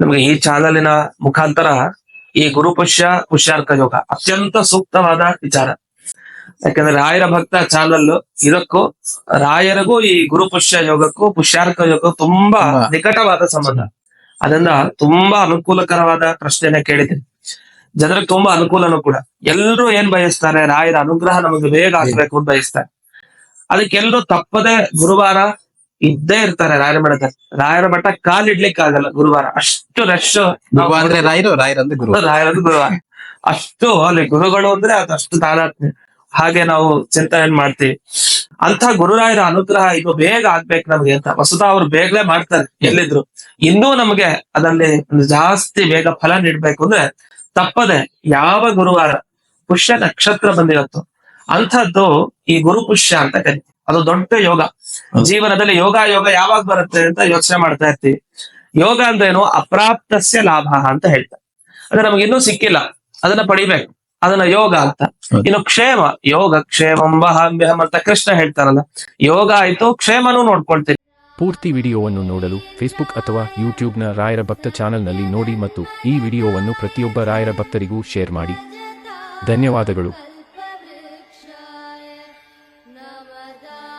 ನಮಗೆ ಈ ಚಾನಲಿನ ಮುಖಾಂತರ ಈ ಗುರುಪುಷ್ಯ ಪುಷ್ಯಾರ್ಕ ಯೋಗ ಅತ್ಯಂತ ಸೂಕ್ತವಾದ ವಿಚಾರ. ಯಾಕಂದ್ರೆ ರಾಯರ ಭಕ್ತ ಚಾನಲ್ ಇದಕ್ಕೂ ರಾಯರಿಗೂ ಈ ಗುರುಪುಷ್ಯ ಯೋಗಕ್ಕೂ ಪುಷ್ಯಾರ್ಕ ಯೋಗಕ್ಕೂ ತುಂಬಾ ತುಂಬಾ. ನಿಕಟವಾದ ಸಂಬಂಧ. ಅದರಿಂದ ತುಂಬಾ ಅನುಕೂಲಕರವಾದ ಪ್ರಶ್ನೆನ ಕೇಳಿದ್ದೀನಿ. ಜನರಿಗೆ ತುಂಬಾ ಅನುಕೂಲನೂ ಕೂಡ. ಎಲ್ಲರೂ ಏನ್ ಬಯಸ್ತಾರೆ? ರಾಯರ ಅನುಗ್ರಹ ನಮಗೆ ಬೇಗ ಆಗ್ಬೇಕು ಅಂತ ಬಯಸ್ತಾರೆ. ಅದಕ್ಕೆಲ್ಲರೂ ತಪ್ಪದೆ ಗುರುವಾರ ಇದ್ದೇ ಇರ್ತಾರೆ ರಾಯರ ಮಠದಲ್ಲಿ ರಾಯರ ಮಠ ಕಾಲಿಡ್ಲಿಕ್ಕೆ ಆಗಲ್ಲ ಗುರುವಾರ. ಅಷ್ಟು ರಶ್ ಅಂದ್ರೆ ರಾಯರು ರಾಯರಂದ್ರೆ ಗುರು. ರಾಯರಂದ್ರೆ ಗುರುವಾರ ಅಷ್ಟು ಅಲ್ಲಿ ಗುರುಗಳು ಅಂದ್ರೆ ಅದಷ್ಟು ತಾದಾತ್ಮ್ಯ ಹಾಗೆ ನಾವು ಚಿಂತನೆ ಮಾಡ್ತೀವಿ? ಅಂತ ಗುರುರಾಯರ ಅನುಗ್ರಹ ಇದು ಬೇಗ ಆಗ್ಬೇಕು ನಮ್ಗೆ ಅಂತ. ವಸತ ಅವ್ರು ಬೇಗನೆ ಮಾಡ್ತಾರೆ ಎಲ್ಲಿದ್ರು. ಇನ್ನೂ ನಮ್ಗೆ ಅದರಲ್ಲಿ ಒಂದು ಜಾಸ್ತಿ ಬೇಗ ಫಲ ನೀಡ್ಬೇಕು ಅಂದ್ರೆ ತಪ್ಪದೆ ಯಾವ ಗುರುವಾರ ಪುಷ್ಯ ನಕ್ಷತ್ರ ಬಂದಿರತ್ತೋ ಅಂಥದ್ದು ಈ ಗುರು ಪುಷ್ಯ ಅಂತ ಕರಿತೀವಿ. ಅದು ದೊಡ್ಡ ಯೋಗ. ಜೀವನದಲ್ಲಿ ಯೋಗ ಯೋಗ ಯಾವಾಗ ಬರುತ್ತೆ ಅಂತ ಯೋಚನೆ ಮಾಡ್ತಾ ಇರ್ತೀವಿ. ಯೋಗ ಅಂದ್ರೇನು ಅಪ್ರಾಪ್ತಸ್ಯ ಲಾಭ ಅಂತ ಹೇಳ್ತಾರೆ. ಅಂದ್ರೆ ನಮ್ಗೆ ಇನ್ನೂ ಸಿಕ್ಕಿಲ್ಲ. ಅದನ್ನ ಪಡಿಬೇಕು. ಅದನ್ನ ಯೋಗ ಅಂತ. ಇನ್ನು ಕ್ಷೇಮ. ಯೋಗ ಕ್ಷೇಮಂ ವಹಾಮ್ಯಹಂ ಅಂತ ಕೃಷ್ಣ ಹೇಳ್ತಾರಲ್ಲ. ಯೋಗ ಆಯ್ತು ಕ್ಷೇಮನೂ ನೋಡ್ಕೊಳ್ತೀನಿ. ಪೂರ್ತಿ ವಿಡಿಯೋವನ್ನು ನೋಡಲು ಫೇಸ್ಬುಕ್ ಅಥವಾ ಯೂಟ್ಯೂಬ್ನ ರಾಯರ ಭಕ್ತ ಚಾನೆಲ್ನಲ್ಲಿ ನೋಡಿ ಮತ್ತು ಈ ವಿಡಿಯೋವನ್ನು ಪ್ರತಿಯೊಬ್ಬ ರಾಯರ ಭಕ್ತರಿಗೂ ಶೇರ್ ಮಾಡಿ. ಧನ್ಯವಾದಗಳು. Ramadan.